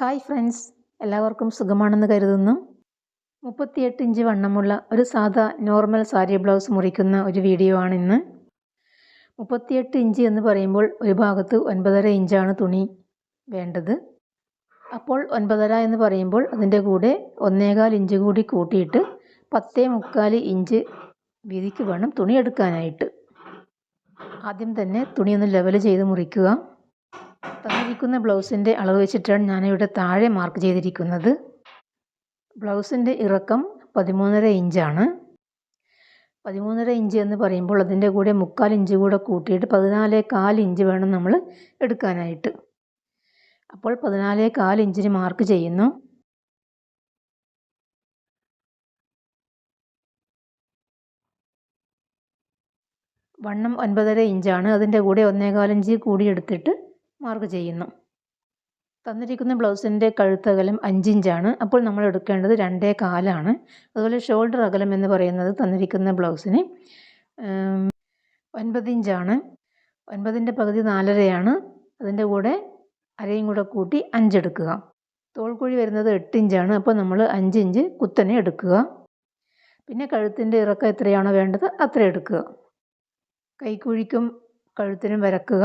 Hi friends എല്ലാവർക്കും സുഖമാണെന്ന് കരുതുന്നു. മുപ്പത്തിയെട്ട് ഇഞ്ച് വണ്ണമുള്ള ഒരു സാധാ നോർമൽ സാരി ബ്ലൗസ് മുറിക്കുന്ന ഒരു വീഡിയോ ആണ് ഇന്ന് മുപ്പത്തിയെട്ട് ഇഞ്ച് എന്ന് പറയുമ്പോൾ ഒരു ഭാഗത്ത് ഒൻപതര ഇഞ്ചാണ് തുണി വേണ്ടത്. അപ്പോൾ ഒൻപതര എന്ന് പറയുമ്പോൾ അതിന്റെ കൂടെ ഒന്നേകാൽ ഇഞ്ച് കൂടി കൂട്ടിയിട്ട് പത്തേ മുക്കാൽ ഇഞ്ച് വീതിക്ക് വേണം തുണി എടുക്കാനായിട്ട്. ആദ്യം തന്നെ തുണി ഒന്ന് ലെവൽ ചെയ്ത് മുറിക്കുക. തന്നിരിക്കുന്ന ബ്ലൗസിന്റെ അളവ് വെച്ചിട്ടാണ് ഞാനിവിടെ താഴെ മാർക്ക് ചെയ്തിരിക്കുന്നത്. ബ്ലൗസിന്റെ ഇറക്കം പതിമൂന്നര ഇഞ്ചാണ് പതിമൂന്നര ഇഞ്ച് എന്ന് പറയുമ്പോൾ അതിന്റെ കൂടെ മുക്കാൽ ഇഞ്ച് കൂടെ കൂട്ടിയിട്ട് പതിനാലേ കാൽ ഇഞ്ച് വേണം നമ്മൾ എടുക്കാനായിട്ട്. അപ്പോൾ പതിനാലേ കാൽ ഇഞ്ചിന് മാർക്ക് ചെയ്യുന്നു. വണ്ണം ഒൻപതര ഇഞ്ചാണ് അതിന്റെ കൂടെ ഒന്നേകാലിഞ്ച് കൂടി എടുത്തിട്ട് മാർക്ക് ചെയ്യുന്നു. തന്നിരിക്കുന്ന ബ്ലൗസിന്റെ കഴുത്ത് അകലം അഞ്ചിഞ്ചാണ് അപ്പോൾ നമ്മൾ എടുക്കേണ്ടത് രണ്ടേ കാലാണ്. അതുപോലെ ഷോൾഡർ അകലം എന്ന് പറയുന്നത് തന്നിരിക്കുന്ന ബ്ലൗസിന് ഒൻപത് ഇഞ്ചാണ് ഒൻപതിന്റെ പകുതി നാലരയാണ്. അതിന്റെ കൂടെ അരയും കൂടെ കൂട്ടി അഞ്ചെടുക്കുക തോൾക്കുഴി വരുന്നത് എട്ട് ഇഞ്ചാണ് അപ്പോൾ നമ്മൾ അഞ്ച് ഇഞ്ച് കുത്തനെ എടുക്കുക. പിന്നെ കഴുത്തിന്റെ ഇറക്കം എത്രയാണോ വേണ്ടത് അത്ര എടുക്കുക. കൈക്കുഴിക്കും കഴുത്തിനും വരക്കുക.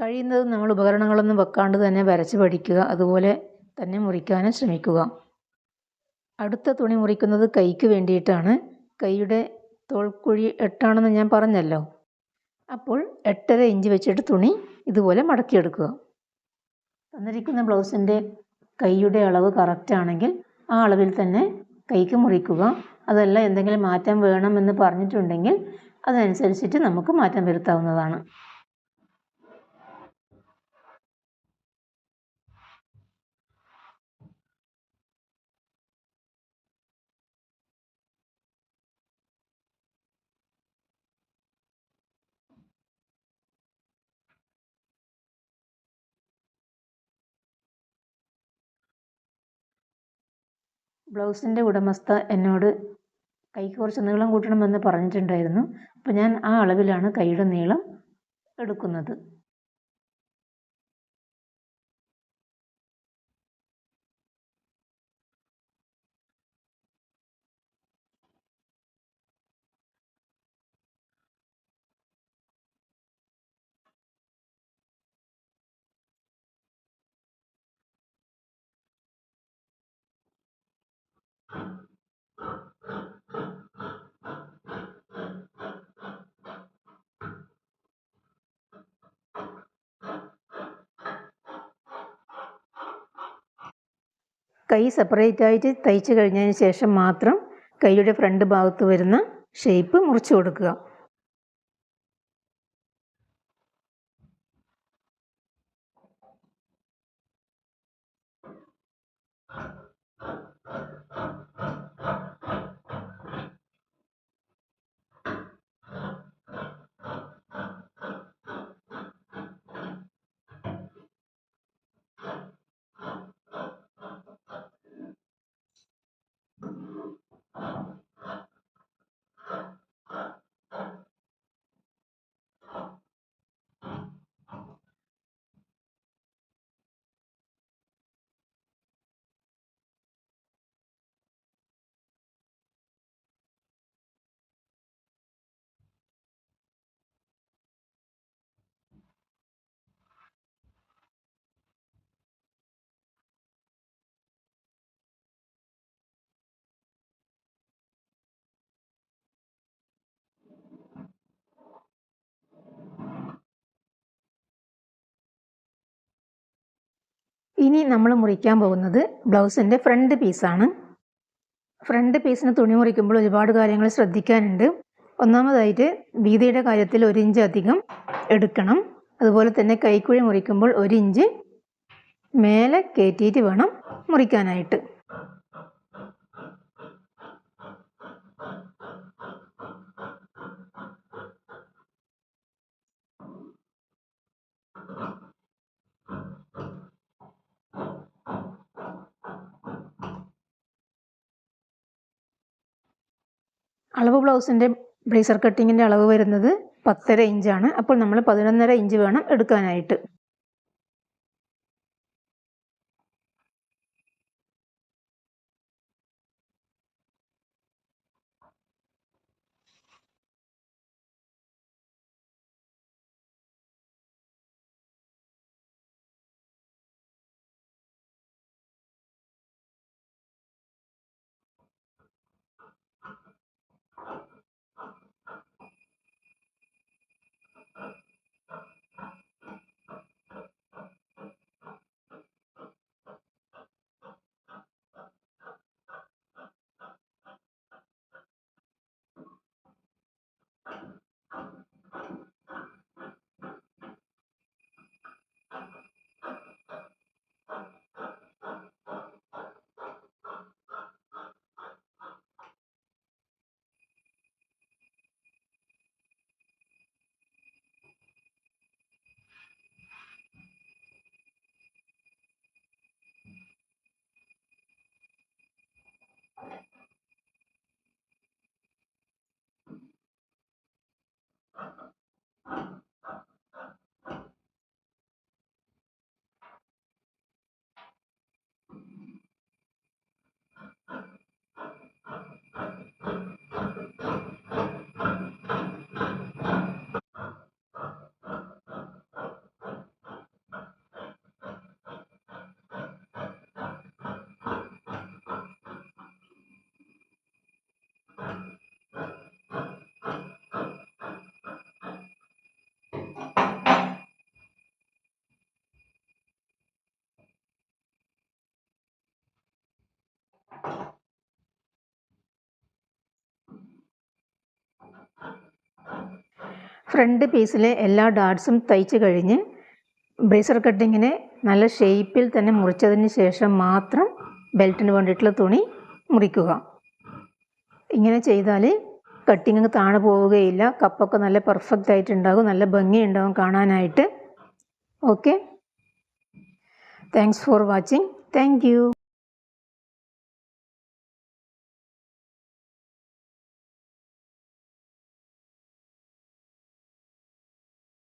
കഴിയുന്നതും നമ്മൾ ഉപകരണങ്ങളൊന്നും വെക്കാണ്ട് തന്നെ വരച്ച് പഠിക്കുക അതുപോലെ തന്നെ മുറിക്കാനും ശ്രമിക്കുക. അടുത്ത തുണി മുറിക്കുന്നത് കൈക്ക് വേണ്ടിയിട്ടാണ്. കൈയുടെ തോൾക്കുഴി എട്ടാണെന്ന് ഞാൻ പറഞ്ഞല്ലോ. അപ്പോൾ എട്ടര ഇഞ്ച് വെച്ചിട്ട് തുണി ഇതുപോലെ മടക്കിയെടുക്കുക. തന്നിരിക്കുന്ന ബ്ലൗസിന്റെ കൈയുടെ അളവ് കറക്റ്റ് ആണെങ്കിൽ ആ അളവിൽ തന്നെ കൈക്ക് മുറിക്കുക. അതല്ല എന്തെങ്കിലും മാറ്റം വേണമെന്ന് പറഞ്ഞിട്ടുണ്ടെങ്കിൽ അതനുസരിച്ചിട്ട് നമുക്ക് മാറ്റം വരുത്താവുന്നതാണ്. ബ്ലൗസിന്റെ ഉടമസ്ഥ എന്നോട് കൈക്ക് കുറച്ച് നീളം കൂട്ടണമെന്ന് പറഞ്ഞിട്ടുണ്ടായിരുന്നു. അപ്പോൾ ഞാൻ ആ അളവിലാണ് കൈയുടെ നീളം എടുക്കുന്നത്. കൈ സെപ്പറേറ്റ് ആയിട്ട് തയ്ച്ച് കഴിഞ്ഞതിന് ശേഷം മാത്രം കൈയുടെ ഫ്രണ്ട് ഭാഗത്ത് വരുന്ന ഷേപ്പ് മുറിച്ച് കൊടുക്കുക. ഇനി നമ്മൾ മുറിക്കാൻ പോകുന്നത് ബ്ലൗസിന്റെ ഫ്രണ്ട് പീസാണ് ഫ്രണ്ട് പീസിന് തുണി മുറിക്കുമ്പോൾ ഒരുപാട് കാര്യങ്ങൾ ശ്രദ്ധിക്കാനുണ്ട്. ഒന്നാമതായിട്ട് വീതിയുടെ കാര്യത്തിൽ ഒരു ഇഞ്ച് അധികം എടുക്കണം. അതുപോലെ തന്നെ കൈക്കുഴി മുറിക്കുമ്പോൾ ഒരു ഇഞ്ച് മേലെ കയറ്റിയിട്ട് വേണം മുറിക്കാനായിട്ട്. അളവ് ബ്ലൗസിന്റെ ബ്ലേസർ കട്ടിങ്ങിന്റെ അളവ് വരുന്നത് പത്തര ഇഞ്ചാണ്. അപ്പോൾ നമ്മൾ പതിനൊന്നര ഇഞ്ച് വേണം എടുക്കാനായിട്ട്. ഫ്രണ്ട് പീസിലെ എല്ലാ ഡാർട്സും തയ്ച്ച് കഴിഞ്ഞ് ബ്രേസർ കട്ടിങ്ങിനെ നല്ല ഷേപ്പിൽ തന്നെ മുറിച്ചതിന് ശേഷം മാത്രം ബെൽറ്റിന് വേണ്ടിയിട്ടുള്ള തുണി മുറിക്കുക. ഇങ്ങനെ ചെയ്താൽ കട്ടിങ് താണു പോവുകയില്ല. കപ്പൊക്കെ നല്ല പെർഫെക്റ്റ് ആയിട്ടുണ്ടാകും. നല്ല ഭംഗിയുണ്ടാകും കാണാനായിട്ട്. Okay thanks for watching thank